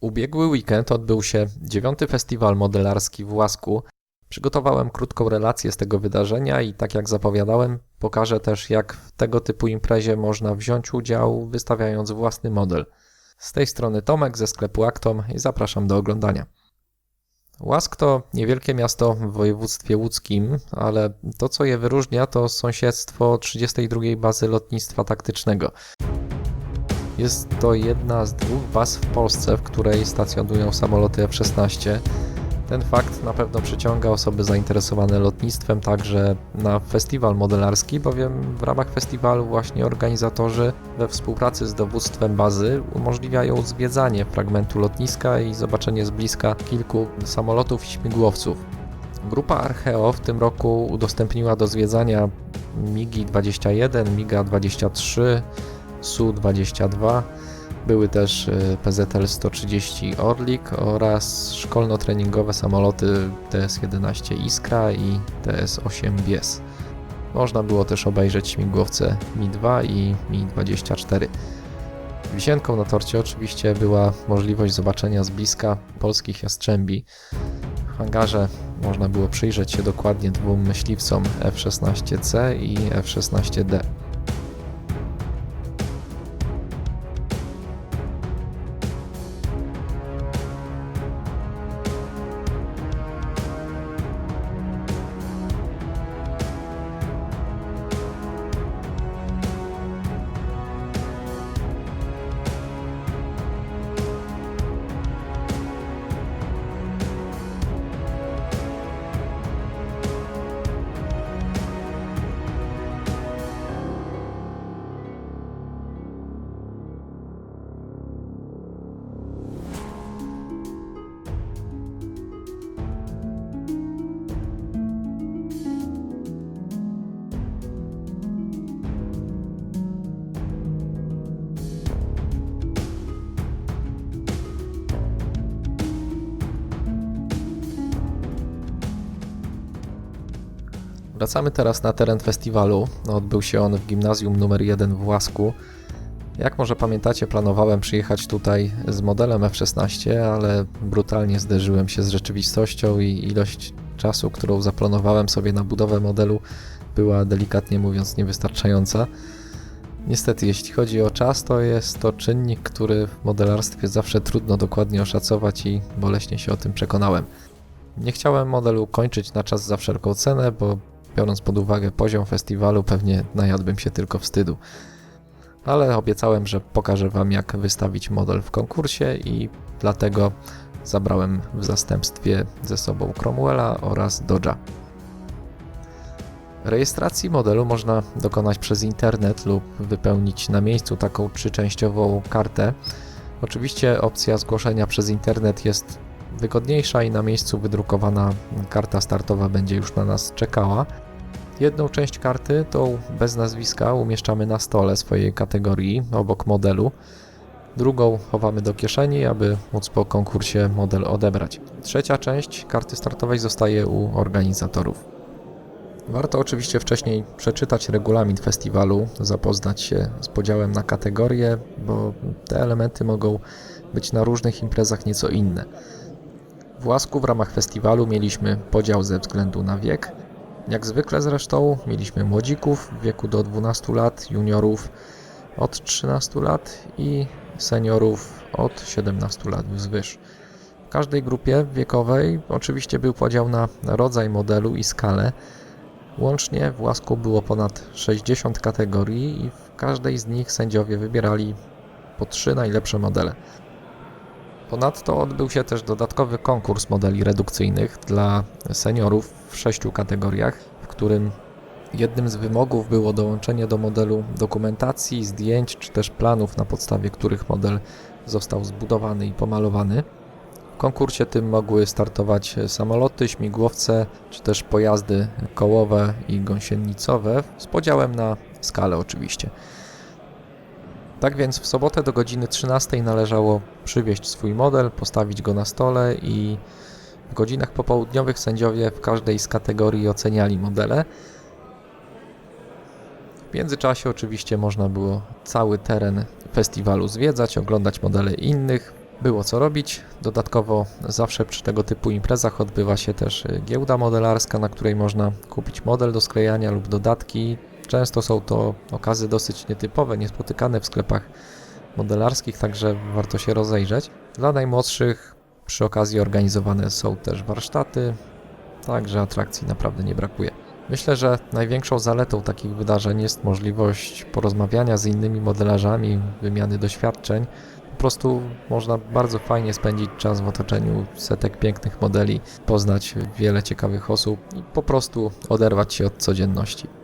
Ubiegły weekend odbył się dziewiąty festiwal modelarski w Łasku. Przygotowałem krótką relację z tego wydarzenia i tak jak zapowiadałem, pokażę też jak w tego typu imprezie można wziąć udział wystawiając własny model. Z tej strony Tomek ze sklepu Actom i zapraszam do oglądania. Łask to niewielkie miasto w województwie łódzkim, ale to co je wyróżnia to sąsiedztwo 32 bazy lotnictwa taktycznego. Jest to jedna z dwóch baz w Polsce, w której stacjonują samoloty F-16. Ten fakt na pewno przyciąga osoby zainteresowane lotnictwem także na festiwal modelarski, bowiem w ramach festiwalu właśnie organizatorzy we współpracy z dowództwem bazy umożliwiają zwiedzanie fragmentu lotniska i zobaczenie z bliska kilku samolotów i śmigłowców. Grupa Archeo w tym roku udostępniła do zwiedzania MIGI 21, MIGA 23, Su-22. Były też y, PZL-130 Orlik oraz szkolno-treningowe samoloty TS-11 Iskra i TS-8 Bies. Można było też obejrzeć śmigłowce Mi-2 i Mi-24. Wisienką na torcie oczywiście była możliwość zobaczenia z bliska polskich jastrzębi. W hangarze można było przyjrzeć się dokładnie dwóm myśliwcom F-16C i F-16D. Wracamy teraz na teren festiwalu. Odbył się on w gimnazjum numer 1 w Łasku. Jak może pamiętacie, planowałem przyjechać tutaj z modelem F16, ale brutalnie zderzyłem się z rzeczywistością i ilość czasu, którą zaplanowałem sobie na budowę modelu, była delikatnie mówiąc niewystarczająca. Niestety, jeśli chodzi o czas, to jest to czynnik, który w modelarstwie zawsze trudno dokładnie oszacować i boleśnie się o tym przekonałem. Nie chciałem modelu kończyć na czas za wszelką cenę, bo biorąc pod uwagę poziom festiwalu, pewnie najadłbym się tylko wstydu. Ale obiecałem, że pokażę Wam, jak wystawić model w konkursie i dlatego zabrałem w zastępstwie ze sobą Cromwella oraz Dodge'a. Rejestracji modelu można dokonać przez internet lub wypełnić na miejscu taką trzyczęściową kartę. Oczywiście opcja zgłoszenia przez internet jest wygodniejsza i na miejscu wydrukowana karta startowa będzie już na nas czekała. Jedną część karty, tą bez nazwiska, umieszczamy na stole swojej kategorii obok modelu. Drugą chowamy do kieszeni, aby móc po konkursie model odebrać. Trzecia część karty startowej zostaje u organizatorów. Warto oczywiście wcześniej przeczytać regulamin festiwalu, zapoznać się z podziałem na kategorie, bo te elementy mogą być na różnych imprezach nieco inne. W Łasku w ramach festiwalu mieliśmy podział ze względu na wiek. Jak zwykle zresztą mieliśmy młodzików w wieku do 12 lat, juniorów od 13 lat i seniorów od 17 lat wzwyż. W każdej grupie wiekowej oczywiście był podział na rodzaj modelu i skalę. Łącznie w Łasku było ponad 60 kategorii i w każdej z nich sędziowie wybierali po trzy najlepsze modele. Ponadto odbył się też dodatkowy konkurs modeli redukcyjnych dla seniorów w sześciu kategoriach, w którym jednym z wymogów było dołączenie do modelu dokumentacji, zdjęć czy też planów, na podstawie których model został zbudowany i pomalowany. W konkursie tym mogły startować samoloty, śmigłowce czy też pojazdy kołowe i gąsienicowe z podziałem na skalę oczywiście. Tak więc w sobotę do godziny 13 należało przywieźć swój model, postawić go na stole i w godzinach popołudniowych sędziowie w każdej z kategorii oceniali modele. W międzyczasie oczywiście można było cały teren festiwalu zwiedzać, oglądać modele innych było co robić. Dodatkowo zawsze przy tego typu imprezach odbywa się też giełda modelarska, na której można kupić model do sklejania lub dodatki. Często są to okazy dosyć nietypowe, niespotykane w sklepach modelarskich, także warto się rozejrzeć. Dla najmłodszych przy okazji organizowane są też warsztaty, także atrakcji naprawdę nie brakuje. Myślę, że największą zaletą takich wydarzeń jest możliwość porozmawiania z innymi modelarzami, wymiany doświadczeń. Po prostu można bardzo fajnie spędzić czas w otoczeniu setek pięknych modeli, poznać wiele ciekawych osób i po prostu oderwać się od codzienności.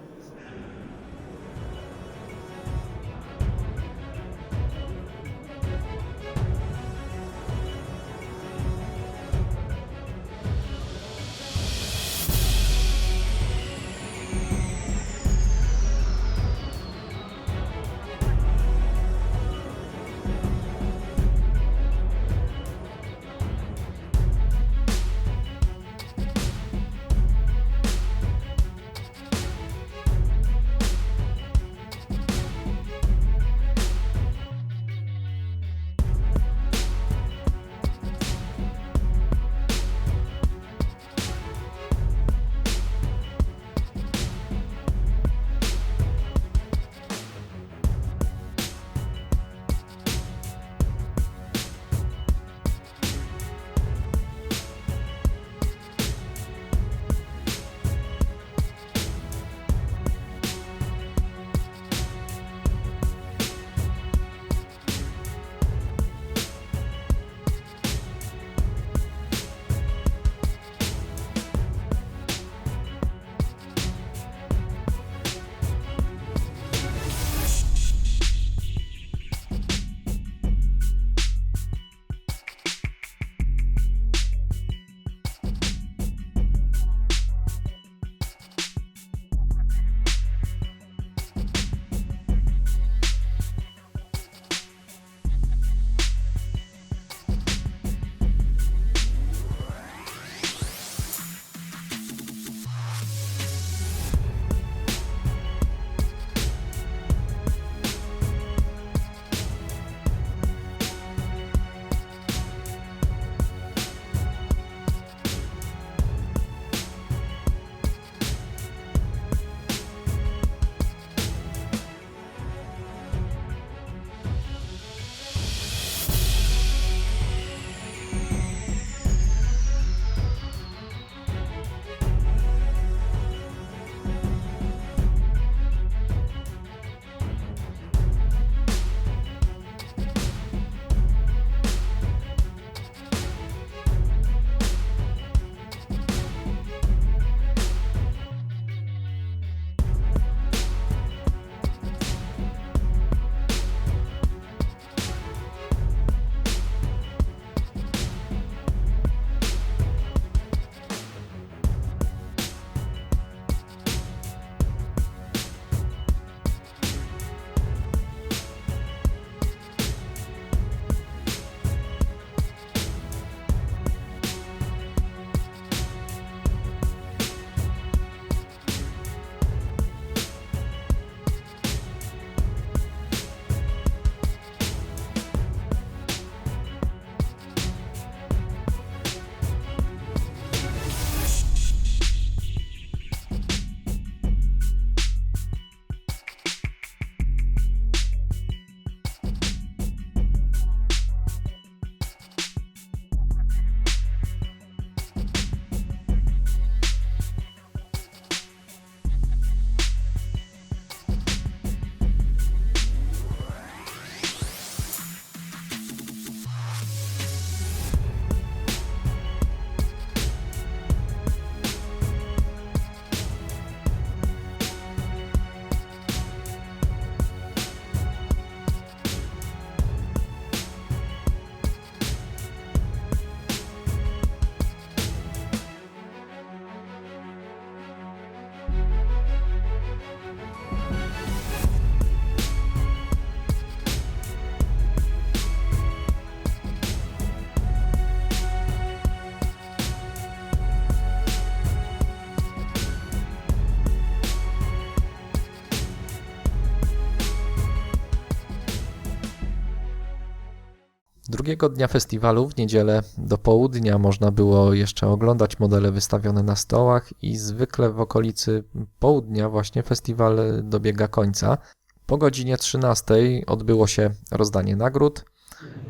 Drugiego dnia festiwalu, w niedzielę do południa, można było jeszcze oglądać modele wystawione na stołach, i zwykle w okolicy południa właśnie festiwal dobiega końca. Po godzinie 13 odbyło się rozdanie nagród.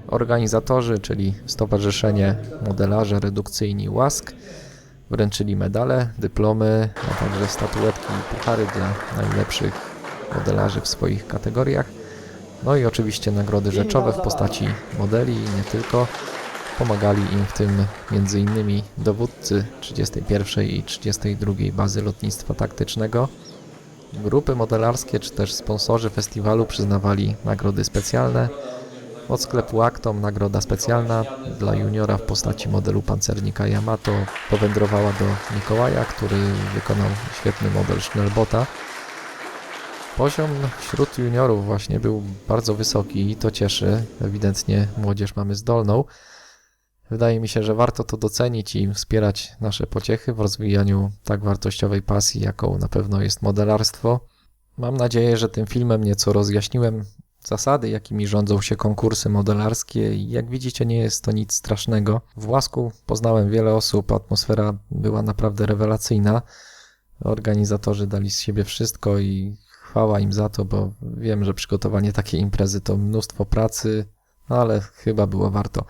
Organizatorzy, czyli Stowarzyszenie Modelarze Redukcyjni łask, wręczyli medale, dyplomy, a także statuetki i puchary dla najlepszych modelarzy w swoich kategoriach. No i oczywiście nagrody rzeczowe w postaci modeli i nie tylko. Pomagali im w tym m.in. dowódcy 31 i 32 bazy lotnictwa taktycznego. Grupy modelarskie czy też sponsorzy festiwalu przyznawali nagrody specjalne. Od sklepu Actom nagroda specjalna dla juniora w postaci modelu pancernika Yamato powędrowała do Mikołaja, który wykonał świetny model Schnellbota. Poziom wśród juniorów właśnie był bardzo wysoki i to cieszy. Ewidentnie młodzież mamy zdolną. Wydaje mi się, że warto to docenić i wspierać nasze pociechy w rozwijaniu tak wartościowej pasji, jaką na pewno jest modelarstwo. Mam nadzieję, że tym filmem nieco rozjaśniłem zasady, jakimi rządzą się konkursy modelarskie jak widzicie nie jest to nic strasznego. W Łasku poznałem wiele osób, atmosfera była naprawdę rewelacyjna. Organizatorzy dali z siebie wszystko i chwała im za to, bo wiem, że przygotowanie takiej imprezy to mnóstwo pracy, ale chyba było warto.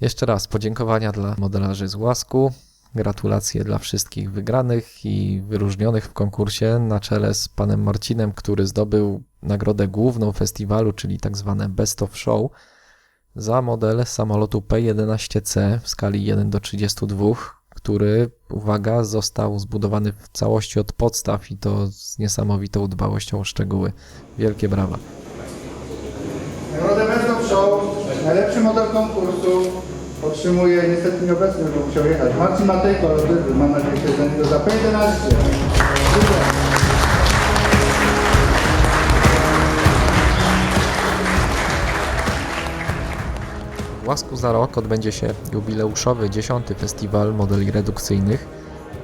Jeszcze raz podziękowania dla modelarzy z Łasku. Gratulacje dla wszystkich wygranych i wyróżnionych w konkursie na czele z panem Marcinem, który zdobył nagrodę główną festiwalu, czyli tak zwane Best of Show za model samolotu P-11C w skali 1 do 32, który, uwaga, został zbudowany w całości od podstaw i to z niesamowitą dbałością o szczegóły. Wielkie brawa. Nagrodę Best Show, najlepszy model konkursu otrzymuje niestety nieobecny, bo musiał jechać. Marcin Matejko. Mam nadzieję, że za niego za P11. Dziękuję. W Łasku za rok odbędzie się jubileuszowy 10. festiwal modeli redukcyjnych,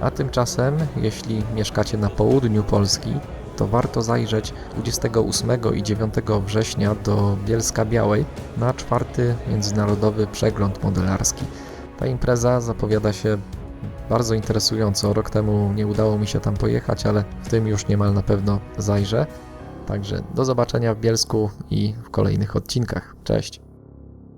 a tymczasem, jeśli mieszkacie na południu Polski, to warto zajrzeć 28 i 9 września do Bielska Białej na czwarty międzynarodowy przegląd modelarski. Ta impreza zapowiada się bardzo interesująco. Rok temu nie udało mi się tam pojechać, ale w tym już niemal na pewno zajrzę. Także do zobaczenia w Bielsku i w kolejnych odcinkach. Cześć!